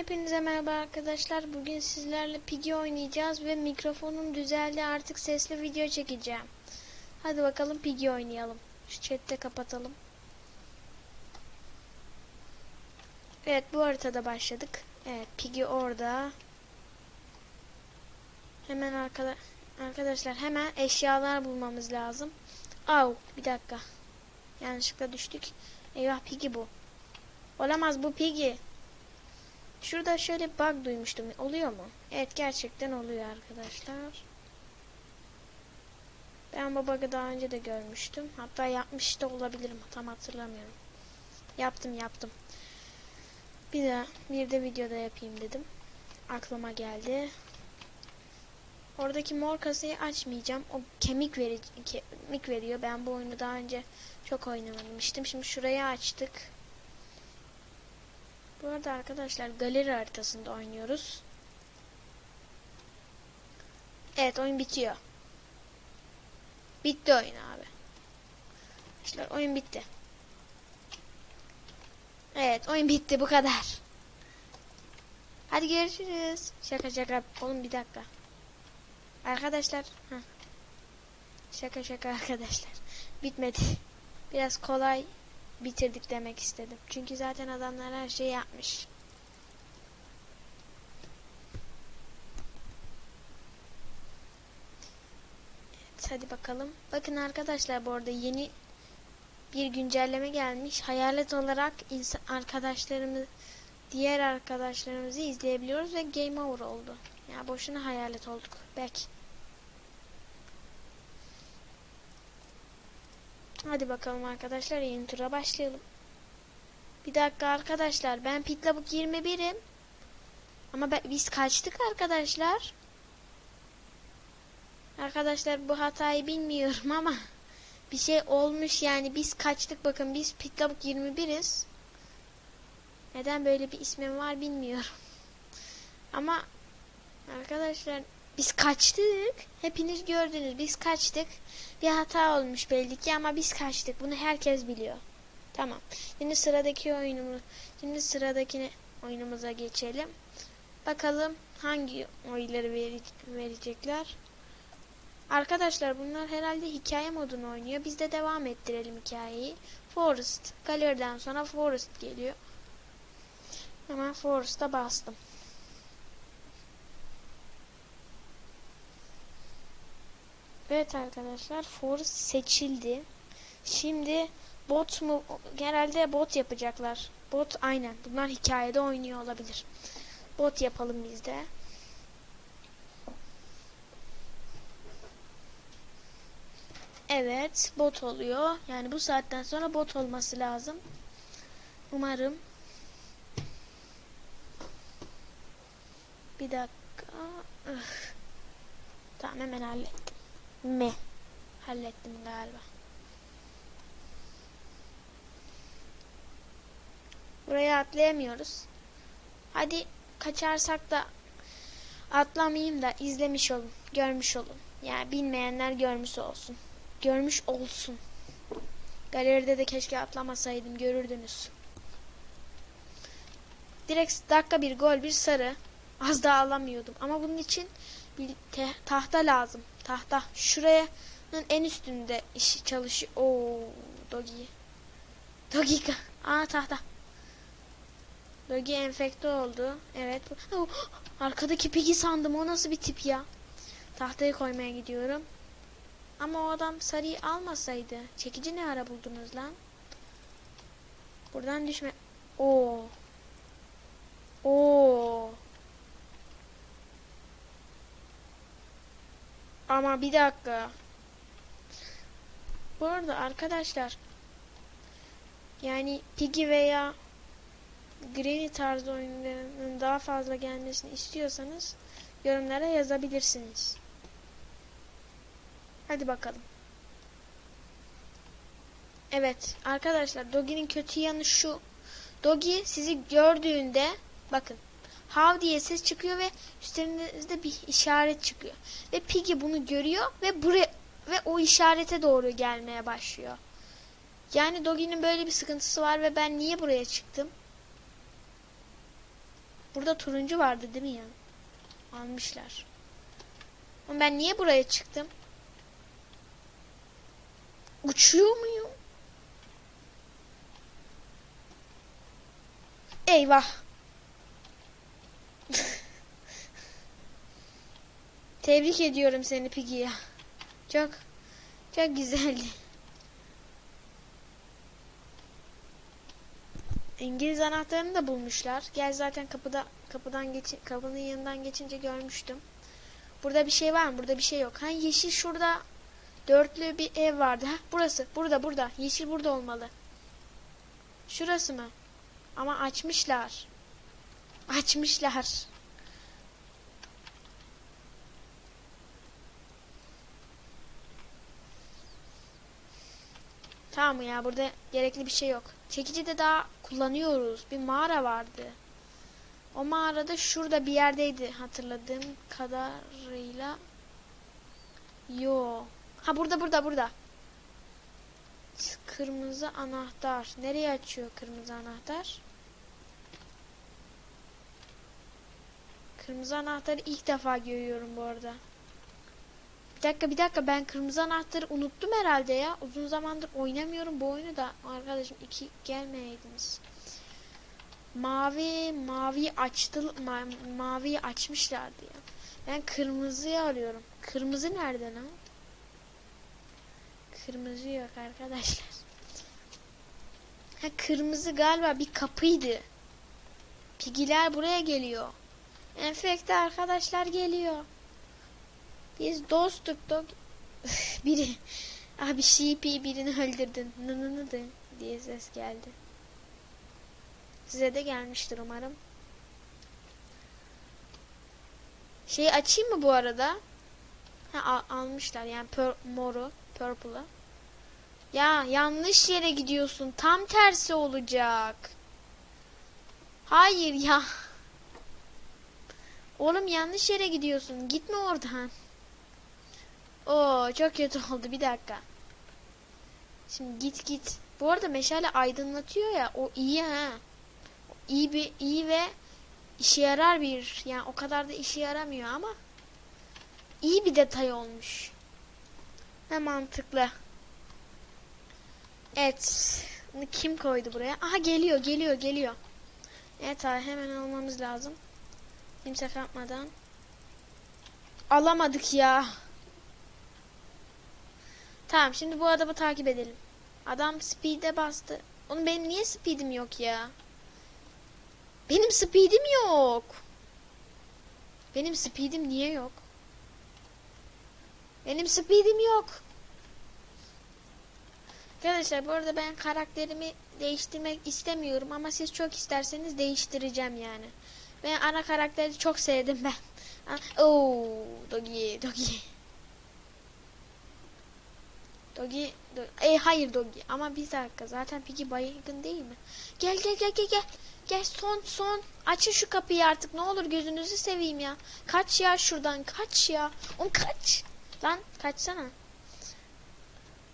Hepinize merhaba arkadaşlar. Bugün sizlerle Piggy oynayacağız ve mikrofonum düzeldi. Artık sesli video çekeceğim. Hadi bakalım Piggy oynayalım. Şu chatte kapatalım. Evet bu haritada başladık. Evet Piggy orada. Hemen arkada arkadaşlar hemen eşyalar bulmamız lazım. Au bir dakika. Yanlışlıkla düştük. Eyvah Piggy bu. Olamaz bu Piggy. Şurada şöyle bug duymuştum. Oluyor mu? Evet gerçekten oluyor arkadaşlar. Ben bu bug'ı daha önce de görmüştüm. Hatta yapmış da olabilirim. Tam hatırlamıyorum. Yaptım yaptım. Bir de bir de videoda yapayım dedim. Aklıma geldi. Oradaki mor kasayı açmayacağım. O kemik verici kemik veriyor. Ben bu oyunu daha önce çok oynamamıştım. Şimdi şurayı açtık. Bu arada arkadaşlar galeri haritasında oynuyoruz. Evet oyun bitiyor. Bitti oyun abi. Arkadaşlar oyun bitti. Evet oyun bitti bu kadar. Hadi görüşürüz. Şaka şaka. Oğlum bir dakika. Arkadaşlar. Heh. Şaka şaka arkadaşlar. Bitmedi. Biraz kolay bitirdik demek istedim. Çünkü zaten adamlar her şeyi yapmış. Evet, hadi bakalım. Bakın arkadaşlar bu arada yeni bir güncelleme gelmiş. Hayalet olarak insan arkadaşlarımız diğer arkadaşlarımızı izleyebiliyoruz ve game over oldu. Ya yani boşuna hayalet olduk. Belki. Hadi bakalım arkadaşlar yeni tura başlayalım. Bir dakika arkadaşlar ben Pitlabuk 21'im. Ama ben, biz kaçtık arkadaşlar. Arkadaşlar bu hatayı bilmiyorum ama bir şey olmuş yani biz kaçtık bakın biz Pitlabuk 21'iz. Neden böyle bir ismim var bilmiyorum. Ama arkadaşlar biz kaçtık. Hepiniz gördünüz. Biz kaçtık. Bir hata olmuş belli ki ama biz kaçtık. Bunu herkes biliyor. Tamam. Şimdi sıradaki oyunumuz. Şimdi sıradaki oyunumuza geçelim. Bakalım hangi oyları vere verecekler. Arkadaşlar bunlar herhalde hikaye modunu oynuyor. Biz de devam ettirelim hikayeyi. Forest. Galeriden sonra Forest geliyor. Hemen Forest'a bastım. Evet arkadaşlar Forest seçildi. Şimdi bot mu? Genelde bot yapacaklar. Bot aynen. Bunlar hikayede oynuyor olabilir. Bot yapalım biz de. Evet bot oluyor. Yani bu saatten sonra bot olması lazım. Umarım. Bir dakika. Tamam hemen hallettim mi? Hallettim galiba. Buraya atlayamıyoruz. Hadi kaçarsak da atlamayayım da izlemiş olun, görmüş olun. Yani bilmeyenler görmüş olsun. Görmüş olsun. Galeride de keşke atlamasaydım görürdünüz. Direkt dakika bir gol bir sarı. Az daha alamıyordum. Ama bunun için bir tahta lazım. Tahta. Şuraya en üstünde iş çalışıyor. Oo, Dogi. Dogi. Aa tahta. Dogi enfekte oldu. Evet. Arkadaki Piggy sandım. O nasıl bir tip ya? Tahtayı koymaya gidiyorum. Ama o adam sarıyı almasaydı. Çekici ne ara buldunuz lan? Buradan düşme. Oo. Oo. Ama bir dakika. Bu arada arkadaşlar yani Piggy veya Granny tarzı oyunlarının daha fazla gelmesini istiyorsanız yorumlara yazabilirsiniz. Hadi bakalım. Evet arkadaşlar Dogi'nin kötü yanı şu. Dogi sizi gördüğünde bakın Hav diye ses çıkıyor ve üstünüzde bir işaret çıkıyor. Ve Piggy bunu görüyor ve buraya ve o işarete doğru gelmeye başlıyor. Yani Dogi'nin böyle bir sıkıntısı var ve ben niye buraya çıktım? Burada turuncu vardı değil mi ya? Almışlar. Ama ben niye buraya çıktım? Uçuyor muyum? Eyvah. Tebrik ediyorum seni Piggy ya. Çok çok güzeldi. İngiliz anahtarını da bulmuşlar. Gel zaten kapıda kapıdan geçin kapının yanından geçince görmüştüm. Burada bir şey var mı? Burada bir şey yok. Ha yeşil şurada dörtlü bir ev vardı. Ha burası. Burada burada. Yeşil burada olmalı. Şurası mı? Ama açmışlar. Açmışlar. Tamam ya burada gerekli bir şey yok. Çekici de daha kullanıyoruz. Bir mağara vardı. O mağarada şurada bir yerdeydi hatırladığım kadarıyla. Yo. Ha burada burada burada. Kırmızı anahtar. Nereye açıyor kırmızı anahtar? Kırmızı anahtarı ilk defa görüyorum bu arada. Bir dakika bir dakika ben kırmızı anahtarı unuttum herhalde ya. Uzun zamandır oynamıyorum bu oyunu da. Arkadaşım iki gelmeyeydiniz. Mavi mavi açtı ma, maviyi açmışlardı ya. Ben kırmızıyı arıyorum. Kırmızı nerede lan? Kırmızı yok arkadaşlar. Ha kırmızı galiba bir kapıydı. Pigiler buraya geliyor. Enfekte arkadaşlar geliyor. Biz dostuk dog. Biri abi sheep'i birini öldürdün. Nınınıdı diye ses geldi. Size de gelmiştir umarım. Şeyi açayım mı bu arada? Ha al- almışlar yani pur moru, purple'ı. Ya yanlış yere gidiyorsun. Tam tersi olacak. Hayır ya. Oğlum yanlış yere gidiyorsun. Gitme oradan. Oo çok kötü oldu. Bir dakika. Şimdi git git. Bu arada meşale aydınlatıyor ya. O iyi ha. O iyi bir iyi ve işe yarar bir. Yani o kadar da işe yaramıyor ama iyi bir detay olmuş. Ne mantıklı. Evet. Kim koydu buraya? Aha geliyor, geliyor, geliyor. Evet abi hemen almamız lazım. Kimse kapmadan. Alamadık ya. Tamam şimdi bu adamı takip edelim. Adam speed'e bastı. Onun benim niye speed'im yok ya? Benim speed'im yok. Benim speed'im niye yok? Benim speed'im yok. Arkadaşlar bu arada ben karakterimi değiştirmek istemiyorum ama siz çok isterseniz değiştireceğim yani. Ben ana karakteri çok sevdim ben. Oo, Dogi, Dogi. Dogi, do e hayır Dogi ama bir dakika zaten Piggy baygın değil mi? Gel gel gel gel gel. Gel son son. Açın şu kapıyı artık ne olur gözünüzü seveyim ya. Kaç ya şuradan kaç ya. Oğlum kaç. Lan kaçsana.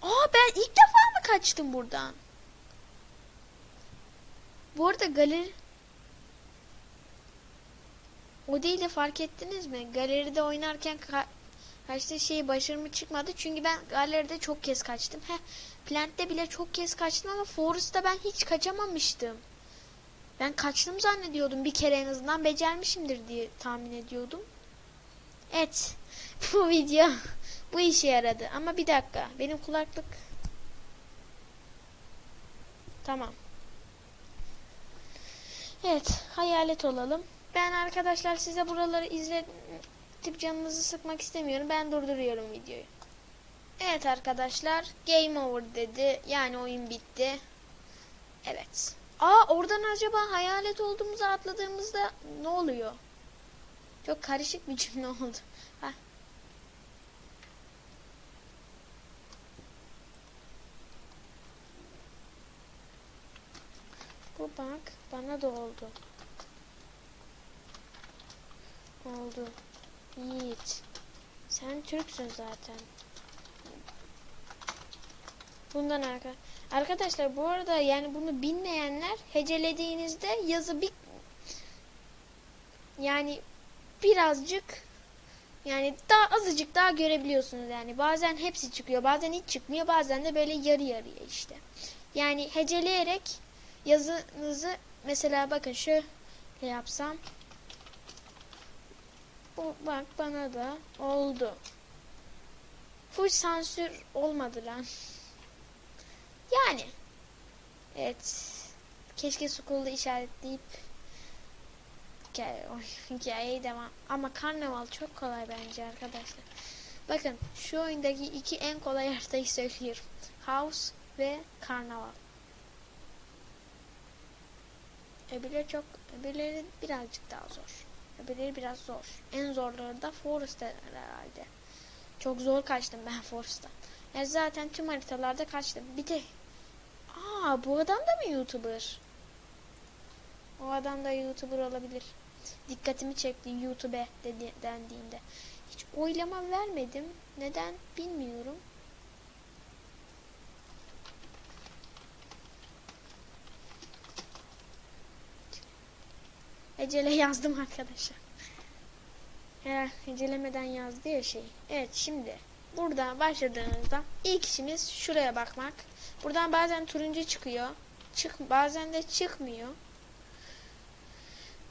Aa ben ilk defa mı kaçtım buradan? Bu arada galeri o değil de fark ettiniz mi? Galeride oynarken ka kaçtığı şey başarımı çıkmadı. Çünkü ben galeride çok kez kaçtım. Heh, Plant'te bile çok kez kaçtım ama Forest'ta ben hiç kaçamamıştım. Ben kaçtım zannediyordum. Bir kere en azından becermişimdir diye tahmin ediyordum. Evet. Bu video bu işe yaradı. Ama bir dakika. Benim kulaklık Tamam. Evet. Hayalet olalım. Ben arkadaşlar size buraları izletip canınızı sıkmak istemiyorum. Ben durduruyorum videoyu. Evet arkadaşlar. Game over dedi. Yani oyun bitti. Evet. Aa oradan acaba hayalet olduğumuzu atladığımızda ne oluyor? Çok karışık bir cümle oldu. Heh. Bu bak bana da oldu. Oldu. Yiğit. Sen Türksün zaten. Bundan arka. Arkadaşlar bu arada yani bunu bilmeyenler hecelediğinizde yazı bir yani birazcık yani daha azıcık daha görebiliyorsunuz yani. Bazen hepsi çıkıyor, bazen hiç çıkmıyor, bazen de böyle yarı yarıya işte. Yani heceleyerek yazınızı mesela bakın şöyle yapsam bu bak bana da oldu. Full sansür olmadı lan. Yani evet keşke school'da işaretleyip hikaye, hikayeye devam. Ama karnaval çok kolay bence arkadaşlar. Bakın şu oyundaki iki en kolay haritayı söylüyorum. House ve karnaval. Öbürleri çok, öbürleri birazcık daha zor. Öbürleri biraz zor. En zorları da Forest herhalde. Çok zor kaçtım ben Forest'tan. Yani zaten tüm haritalarda kaçtım. Bir de Aa bu adam da mı YouTuber? O adam da YouTuber olabilir. Dikkatimi çekti YouTube dedi, dendiğinde. Hiç oylama vermedim. Neden bilmiyorum. Ecele yazdım arkadaşlar. He, hecelemeden yazdı ya şey. Evet şimdi burada başladığınızda ilk işimiz şuraya bakmak. Buradan bazen turuncu çıkıyor. Çık bazen de çıkmıyor.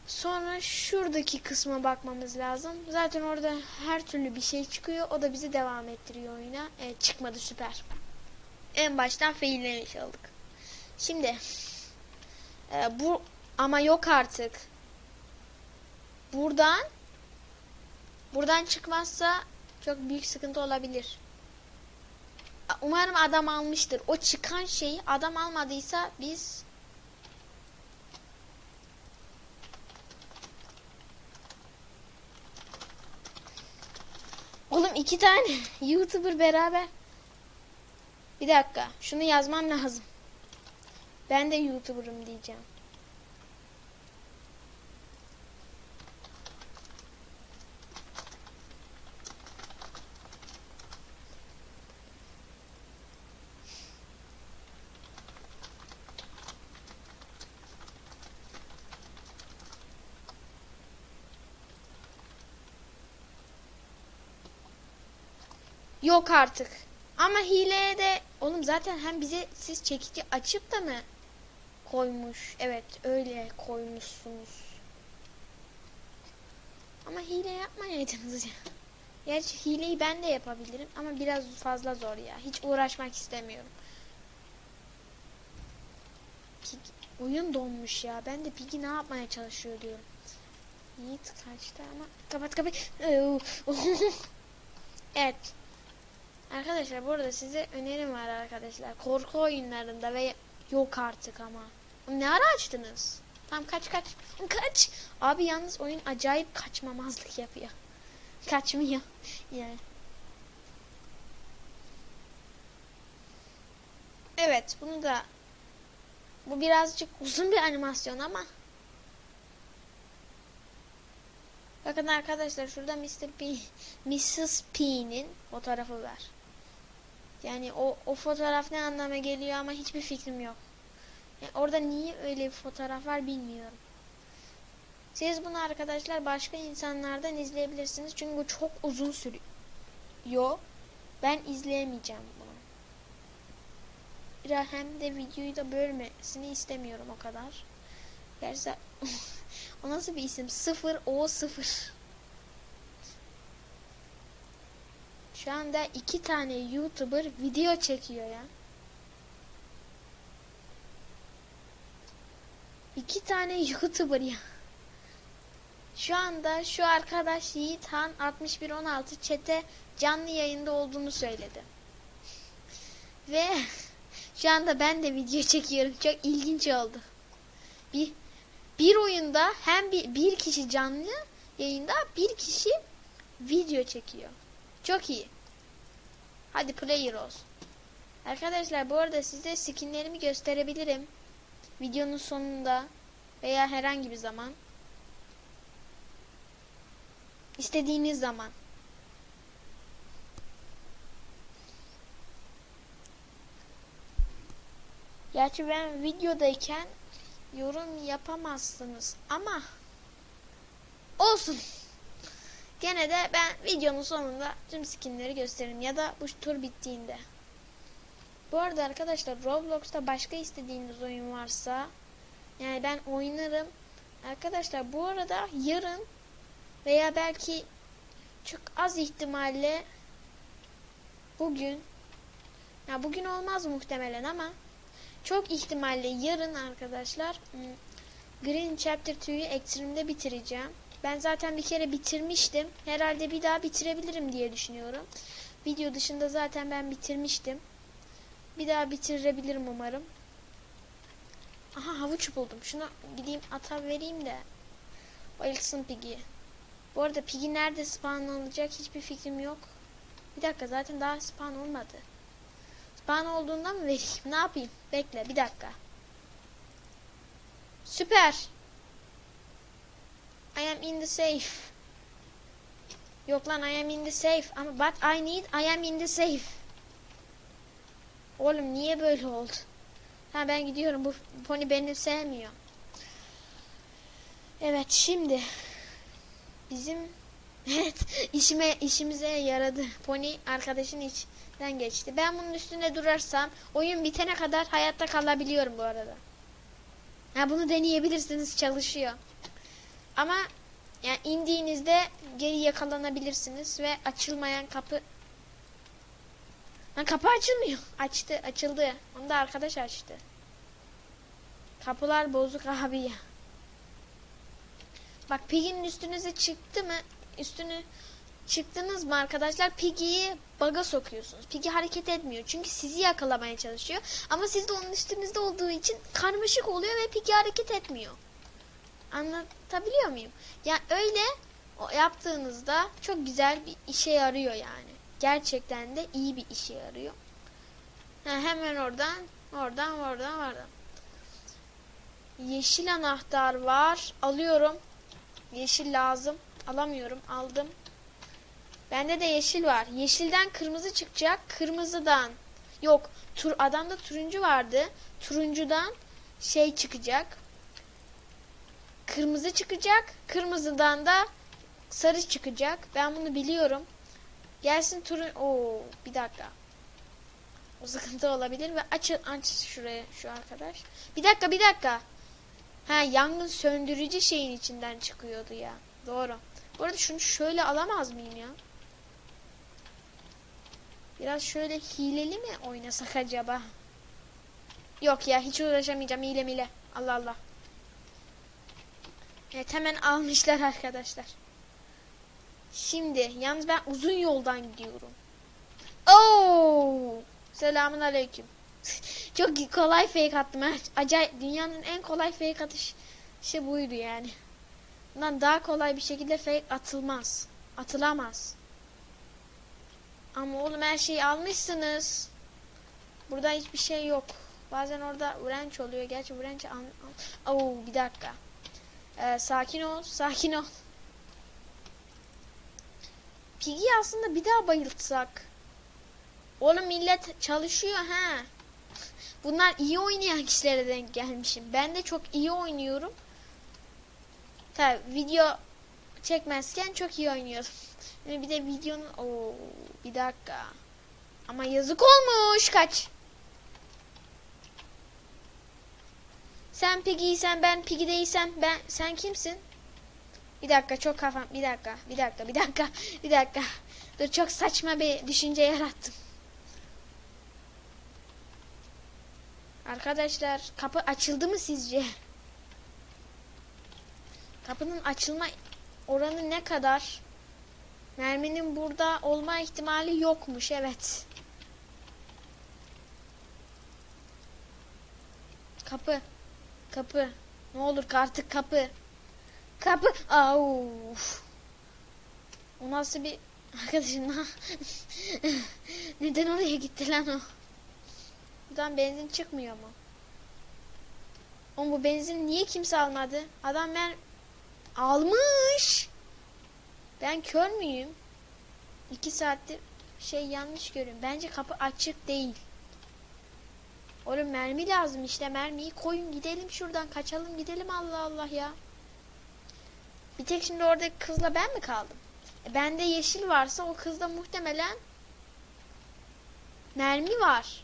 Sonra şuradaki kısma bakmamız lazım. Zaten orada her türlü bir şey çıkıyor. O da bizi devam ettiriyor oyuna. Evet çıkmadı süper. En baştan faillemiş olduk. Şimdi e, bu ama yok artık. Buradan buradan çıkmazsa çok büyük sıkıntı olabilir. Umarım adam almıştır. O çıkan şeyi adam almadıysa biz Oğlum iki tane YouTuber beraber. Bir dakika. Şunu yazmam lazım. Ben de YouTuber'ım diyeceğim. Yok artık. Ama hileye de oğlum zaten hem bize siz çekici açıp da mı koymuş? Evet öyle koymuşsunuz. Ama hile yapmayaydınız ya. Gerçi hileyi ben de yapabilirim ama biraz fazla zor ya. Hiç uğraşmak istemiyorum. Pig, oyun donmuş ya. Ben de Piggy ne yapmaya çalışıyor diyorum. Yiğit kaçtı ama kapat kapat. evet. Arkadaşlar burada size önerim var arkadaşlar. Korku oyunlarında ve yok artık ama. Ne ara açtınız? Tamam kaç kaç. Kaç. Abi yalnız oyun acayip kaçmamazlık yapıyor. Kaçmıyor. Yani. Evet bunu da bu birazcık uzun bir animasyon ama Bakın arkadaşlar şurada Mr. P, Mrs. P'nin fotoğrafı var. Yani o, o fotoğraf ne anlama geliyor ama hiçbir fikrim yok. Yani orada niye öyle bir fotoğraf var bilmiyorum. Siz bunu arkadaşlar başka insanlardan izleyebilirsiniz. Çünkü bu çok uzun sürüyor. Ben izleyemeyeceğim bunu. Biraz hem de videoyu da bölmesini istemiyorum o kadar. Gerçi o nasıl bir isim? 0 O 0. Şu anda iki tane YouTuber video çekiyor ya. İki tane YouTuber ya. Şu anda şu arkadaş Yiğit Han 6116 çete canlı yayında olduğunu söyledi. Ve şu anda ben de video çekiyorum. Çok ilginç oldu. Bir bir oyunda hem bir, bir kişi canlı yayında bir kişi video çekiyor. Çok iyi. Hadi player olsun. Arkadaşlar bu arada size skinlerimi gösterebilirim. Videonun sonunda veya herhangi bir zaman. İstediğiniz zaman. Gerçi ben videodayken yorum yapamazsınız ama Olsun. Gene de ben videonun sonunda tüm skinleri gösteririm ya da bu tur bittiğinde. Bu arada arkadaşlar Roblox'ta başka istediğiniz oyun varsa yani ben oynarım. Arkadaşlar bu arada yarın veya belki çok az ihtimalle bugün ya bugün olmaz muhtemelen ama çok ihtimalle yarın arkadaşlar hmm, Green Chapter 2'yu Extreme'de bitireceğim. Ben zaten bir kere bitirmiştim. Herhalde bir daha bitirebilirim diye düşünüyorum. Video dışında zaten ben bitirmiştim. Bir daha bitirebilirim umarım. Aha havuç buldum. Şuna gideyim ata vereyim de. Bayılsın Piggy. Bu arada Piggy nerede spawn olacak hiçbir fikrim yok. Bir dakika zaten daha spawn olmadı. Spawn olduğunda mı vereyim? Ne yapayım? Bekle bir dakika. Süper. I am in the safe. Yok lan I am in the safe. Ama but I need I am in the safe. Oğlum niye böyle oldu? Ha ben gidiyorum. Bu pony beni sevmiyor. Evet şimdi bizim evet işime işimize yaradı. Pony arkadaşın içinden geçti. Ben bunun üstünde durarsam oyun bitene kadar hayatta kalabiliyorum bu arada. Ha bunu deneyebilirsiniz çalışıyor. Ama yani indiğinizde geri yakalanabilirsiniz ve açılmayan kapı Lan kapı açılmıyor. Açtı, açıldı. Onu da arkadaş açtı. Kapılar bozuk abi ya. Bak Piggy'nin üstünüze çıktı mı? Üstünü çıktınız mı arkadaşlar? Piggy'yi baga sokuyorsunuz. Piggy hareket etmiyor. Çünkü sizi yakalamaya çalışıyor. Ama siz de onun üstünüzde olduğu için karmaşık oluyor ve Piggy hareket etmiyor. Anlatabiliyor muyum? Yani öyle yaptığınızda çok güzel bir işe yarıyor yani. Gerçekten de iyi bir işe yarıyor. Ha, hemen oradan, oradan, oradan, oradan. Yeşil anahtar var. Alıyorum. Yeşil lazım. Alamıyorum. Aldım. Bende de yeşil var. Yeşilden kırmızı çıkacak. Kırmızıdan yok. Tur adamda turuncu vardı. Turuncudan şey çıkacak. Kırmızı çıkacak. Kırmızıdan da sarı çıkacak. Ben bunu biliyorum. Gelsin turun. Oo bir dakika. O sıkıntı olabilir ve aç aç şuraya şu arkadaş. Bir dakika bir dakika. Ha yangın söndürücü şeyin içinden çıkıyordu ya. Doğru. Bu arada şunu şöyle alamaz mıyım ya? Biraz şöyle hileli mi oynasak acaba? Yok ya hiç uğraşamayacağım hile mile. Allah Allah. Evet hemen almışlar arkadaşlar. Şimdi yalnız ben uzun yoldan gidiyorum. Oo! Selamun aleyküm. Çok kolay fake attım. Acayip dünyanın en kolay fake atışı buydu yani. Bundan daha kolay bir şekilde fake atılmaz. Atılamaz. Ama oğlum her şeyi almışsınız. Burada hiçbir şey yok. Bazen orada wrench oluyor. Gerçi wrench al... al. Oo bir dakika. Ee, sakin ol, sakin ol. Piggy aslında bir daha bayıltsak. Oğlum millet çalışıyor ha. Bunlar iyi oynayan kişilere denk gelmişim. Ben de çok iyi oynuyorum. Tabi video çekmezken çok iyi oynuyorum. Yani bir de videonun o bir dakika. Ama yazık olmuş kaç. Sen Piggy'ysen ben Piggy değilsem ben sen kimsin? Bir dakika çok kafam bir dakika bir dakika bir dakika bir dakika. Dur çok saçma bir düşünce yarattım. Arkadaşlar kapı açıldı mı sizce? Kapının açılma oranı ne kadar? Merminin burada olma ihtimali yokmuş evet. Kapı. Kapı. Ne olur artık kapı. Kapı. Au. O nasıl bir arkadaşım? Neden oraya gitti lan o? Buradan benzin çıkmıyor mu? Oğlum bu benzin niye kimse almadı? Adam ben almış. Ben kör müyüm? İki saattir şey yanlış görüyorum. Bence kapı açık değil. Oğlum mermi lazım işte mermiyi koyun gidelim şuradan kaçalım gidelim Allah Allah ya. Bir tek şimdi oradaki kızla ben mi kaldım? E, bende yeşil varsa o kızda muhtemelen mermi var.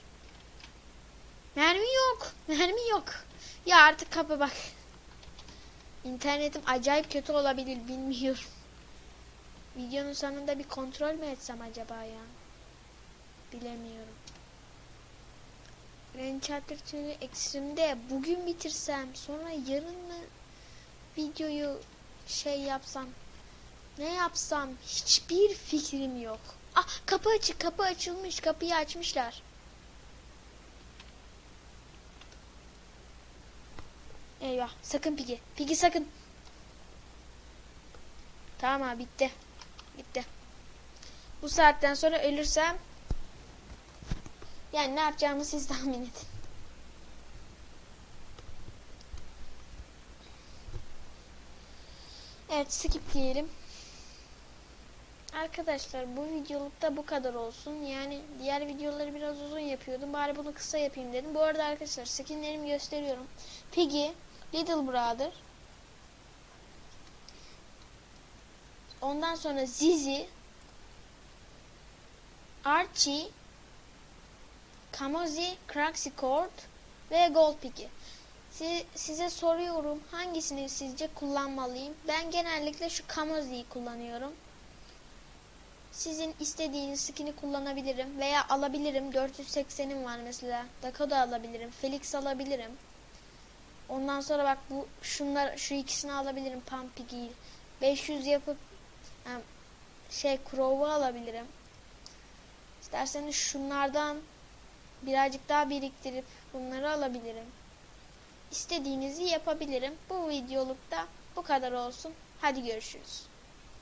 Mermi yok. Mermi yok. Ya artık kapı bak. İnternetim acayip kötü olabilir bilmiyorum. Videonun sonunda bir kontrol mü etsem acaba ya? Bilemiyorum. Ranchapter Tüneli Extreme'de bugün bitirsem sonra yarın mı videoyu şey yapsam ne yapsam hiçbir fikrim yok. Ah kapı açık kapı açılmış kapıyı açmışlar. Eyvah sakın Pigi. Pigi sakın. Tamam abi bitti. Bitti. Bu saatten sonra ölürsem yani ne yapacağımı siz tahmin edin. Evet skip diyelim. Arkadaşlar bu videolukta bu kadar olsun. Yani diğer videoları biraz uzun yapıyordum. Bari bunu kısa yapayım dedim. Bu arada arkadaşlar skinlerimi gösteriyorum. Piggy, Little Brother. Ondan sonra Zizi, Archie, Kamozi, Craxicord ve Gold Piggy. Si- size soruyorum hangisini sizce kullanmalıyım? Ben genellikle şu Kamozi'yi kullanıyorum. Sizin istediğiniz skin'i kullanabilirim veya alabilirim. 480'im var mesela. Dakota alabilirim. Felix alabilirim. Ondan sonra bak bu şunlar şu ikisini alabilirim Pumpig'i. 500 yapıp em, şey Crow'u alabilirim. İsterseniz şunlardan birazcık daha biriktirip bunları alabilirim. İstediğinizi yapabilirim. Bu videolukta bu kadar olsun. Hadi görüşürüz.